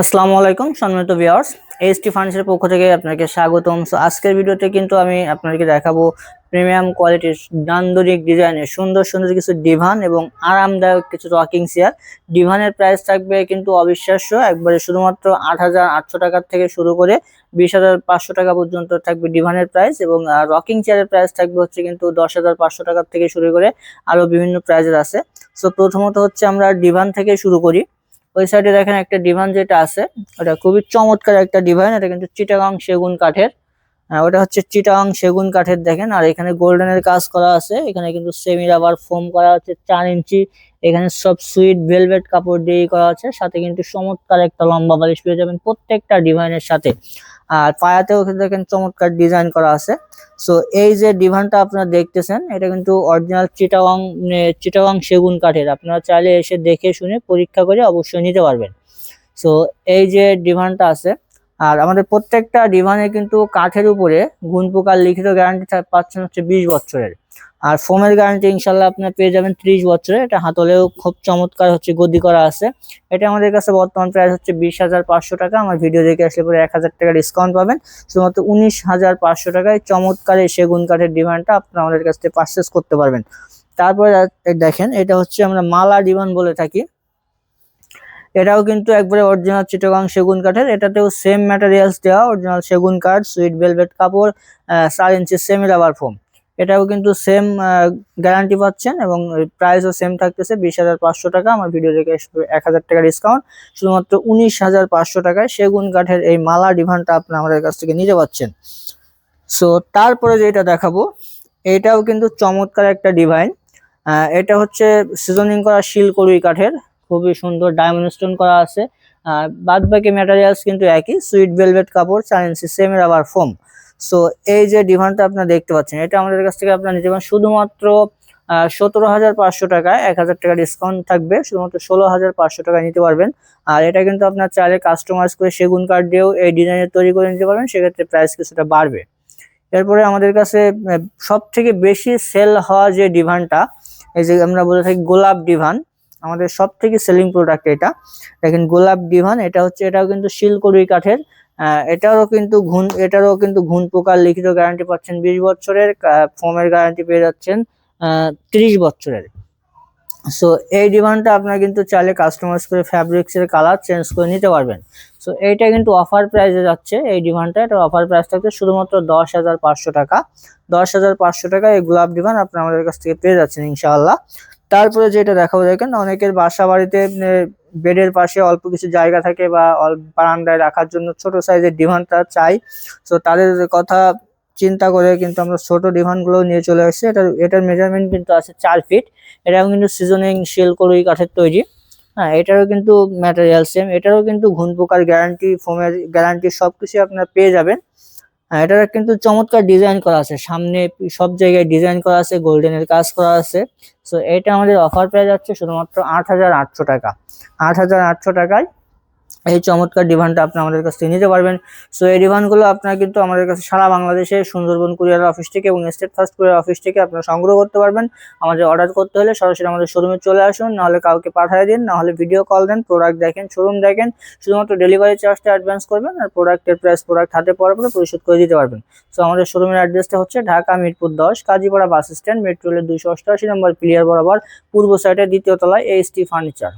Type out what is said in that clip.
আসসালামু আলাইকুম সম্মানিত ভিউয়ার্স এইচটি ফার্নিচারের পক্ষ থেকে আপনাকে স্বাগতম। সো আজকের ভিডিওতে কিন্তু আমি আপনাদেরকে দেখাবো প্রিমিয়াম কোয়ালিটির নান্দনিক ডিজাইনের সুন্দর সুন্দর কিছু ডিভান এবং আরামদায়ক কিছু রকিং চেয়ার ডিভানের প্রাইস থাকবে কিন্তু অবিশ্বাস্য, একবারে শুধুমাত্র আট হাজার আটশো টাকার থেকে শুরু করে বিশ হাজার পাঁচশো টাকা পর্যন্ত থাকবে ডিভানের প্রাইস এবং রকিং চেয়ারের প্রাইস থাকবে হচ্ছে কিন্তু দশ হাজার পাঁচশো টাকার থেকে শুরু করে আরও বিভিন্ন প্রাইজের আছে। সো প্রথমত হচ্ছে আমরা ডিভান থেকে শুরু করি। ওই সাইডে দেখেন একটা ডিভাইন যেটা আছে, ওটা খুবই চমৎকার একটা ডিভাইন এটা কিন্তু চিটাগাং সেগুন কাঠের। ওটা হচ্ছে চিটাগাং সেগুন কাঠের দেখেন, আর এখানে গোল্ডেনের কাজ করা আছে। এখানে কিন্তু সেমি রাবার ফোম করা আছে, চার ইঞ্চি। এখানে সব সুইট ভেলভেট কাপড় দিয়ে করা আছে। সাথে কিন্তু চমৎকার একটা লম্বা বালিশ পেয়ে যাবেন প্রত্যেকটা ডিভাইনের সাথে। আর পায়াতেও কিন্তু দেখেন চমৎকার ডিজাইন করা আছে। সো এই যে ডিভানটা আপনারা দেখতেছেন, এটা কিন্তু অরিজিনাল চিটাওয়াং চিটাওয়াং সেগুন কাঠের। আপনারা চাইলে এসে দেখে শুনে পরীক্ষা করে অবশ্যই নিতে পারবেন। সো এই যে ডিভানটা আছে, আর আমাদের প্রত্যেকটা ডিভানে কিন্তু কাঠের উপরে ঘুন পোকার লিখিত গ্যারান্টি পাচ্ছেন হচ্ছে বিশ বছরের। আর ফোমের গ্যারান্টি ইনশাল্লাহ আপনার পেয়ে যাবেন ত্রিশ বছরে এটা হাতলেও খুব চমৎকার হচ্ছে গদি করা আছে। এটা আমাদের কাছে বর্তমান প্রাইস হচ্ছে বিশ হাজার পাঁচশো টাকা। আমার ভিডিও দেখে আসলে পরে এক হাজার টাকা ডিসকাউন্ট পাবেন। শুধুমাত্র উনিশ হাজার পাঁচশো টাকায় চমৎকার এই সেগুন কাঠের ডিভানটা আপনারা আমাদের কাছ থেকে পারচেস করতে পারবেন। তারপরে দেখেন, এটা হচ্ছে আমরা মালা ডিভান বলে থাকি। এটাও কিন্তু একবারে অরিজিনাল চিটাগাং সেগুন কাঠের। এটাতেও সেম ম্যাটেরিয়ালস দেওয়া অরিজিনাল সেগুন কাঠ সুইট ভেলভেট কাপড় চার ইঞ্চি সেমি রাবার ফোম এটাও কিন্তু সেম গ্যারান্টি পাচ্ছেন এবং প্রাইসও সেম থাকতেছে বিশ হাজার পাঁচশো টাকা। আমার ভিডিও দেখে এক হাজার টাকা ডিসকাউন্ট শুধুমাত্র উনিশ হাজার পাঁচশো টাকায় সেগুন কাঠের এই মালা ডিভানটা আপনি আমাদের কাছ থেকে নিতে পাচ্ছেন। সো তারপরে যেটা দেখাবো, এটাও কিন্তু চমৎকার একটা ডিভাইন এটা হচ্ছে সিজনিং করা শিলকড়ুই কাঠের। খুবই সুন্দর ডায়মন্ড স্টোন করা আছে। বাদ বাকি ম্যাটেরিয়ালস কিন্তু একই। সুইট ভেলভেট কাপড়, চার inch semi rubber foam so এই যে ডিভানটা আপনারা দেখতে পাচ্ছেন, এটা আমাদের কাছ থেকে আপনারা নিতে পারেন। শুধুমাত্র সতেরো হাজার পাঁচশো টাকায় এক হাজার টাকা ডিসকাউন্ট থাকবে, শুধুমাত্র ষোলো হাজার পাঁচশো টাকায় নিতে পারবেন। আর এটা কিন্তু আপনার চাইলে কাস্টমাইজ করে সেগুন কাঠ দিয়েও এই ডিজাইনের তৈরি করে নিতে পারবেন, সেক্ষেত্রে প্রাইস কিছুটা বাড়বে। এরপরে আমাদের কাছে সব থেকে বেশি সেল হওয়া যে ডিভানটা এই যে আমরা বলে থাকি গোলাপ ডিভান আমাদের সব থেকে সেলিং প্রোডাক্ট এটা। দেখেন গোলাপ ডিভান এটা হচ্ছে, এটাও কিন্তু শিলকড়ি কাঠের এটারও কিন্তু ঘুন এটারও কিন্তু ঘুন পোকার লিখিত গ্যারান্টি পাচ্ছেন বিশ বছরের ফোমের গ্যারান্টি পেয়ে যাচ্ছেন ত্রিশ বছরের। সো এই ডিমান্ডটা আপনারা কিন্তু চাইলে কাস্টমাইজ করে ফ্যাব্রিক্স এর কালার চেঞ্জ করে নিতে পারবেন। সো এইটা কিন্তু অফার প্রাইসে যাচ্ছে, এই ডিমান্ডটা এটা অফার প্রাইস থাকছে শুধুমাত্র দশ হাজার পাঁচশো টাকা। দশ হাজার পাঁচশো টাকা এই গোলাপ ডিমান্ড আপনারা আমাদের কাছ থেকে পেয়ে যাচ্ছেন, ইনশাআল্লাহ। তারপরে যেটা দেখাবো, দেখেন অনেকের বাসা বাড়িতে বেডের পাশে অল্প কিছু জায়গা থাকে বা বারান্দায় রাখার জন্য ছোট সাইজের ডিভানটা চাই। তো তাদের কথা চিন্তা করে কিন্তু আমরা ছোট ডিভানগুলো নিয়ে চলে আসছি। এটা এটার মেজারমেন্ট কিন্তু আছে চার ফিট এটাও কিন্তু সিজনিং শিল কড়ুই, কাঠের তৈরি। হ্যাঁ এটারও কিন্তু ম্যাটেরিয়াল সেম এটারও কিন্তু ঘুন পোকার গ্যারান্টি ফোমের গ্যারান্টি সবকিছু আপনারা পেয়ে যাবেন। এটার কিন্তু চমৎকার ডিজাইন করা আছে। সামনে সব জায়গায় ডিজাইন করা আছে গোল্ডেনের কাজ করা আছে। সো এটা আমাদের অফার পেয়ে যাচ্ছে শুধুমাত্র আট হাজার আটশো টাকা। আট হাজার আটশো টাকায় এই চমৎকার ডিভানটা আপনি আমাদের কাছ থেকে নিতে পারবেন। সো এই ডিভানগুলো আপনারা কিন্তু আমাদের কাছে সারা বাংলাদেশে সুন্দরবন কুরিয়ার অফিস থেকে এবং স্টেট ফার্স্ট কুরিয়ার অফিস থেকে আপনারা সংগ্রহ করতে পারবেন। আমাদের অর্ডার করতে হলে সরাসরি আমাদের শোরুমে চলে আসুন, নাহলে কাউকে পাঠিয়ে দিন, নাহলে ভিডিও কল দেন প্রোডাক্ট দেখেন শোরুম দেখেন, শুধুমাত্র ডেলিভারি চার্জটা অ্যাডভান্স করবেন আর প্রোডাক্টের প্রাইস প্রোডাক্ট হাতে পাওয়ার পরে পরিশোধ করে দিতে পারবেন। সো আমাদের শোরুমের অ্যাড্রেসটা হচ্ছে ঢাকা মিরপুর দশ, কাজীপাড়া বাস স্ট্যান্ড মেট্রোলের দুইশো অষ্টআশি নম্বর প্লেয়ার বরাবর পূর্ব সাইডে দ্বিতীয় তলায় এইচ টি ফার্নিচার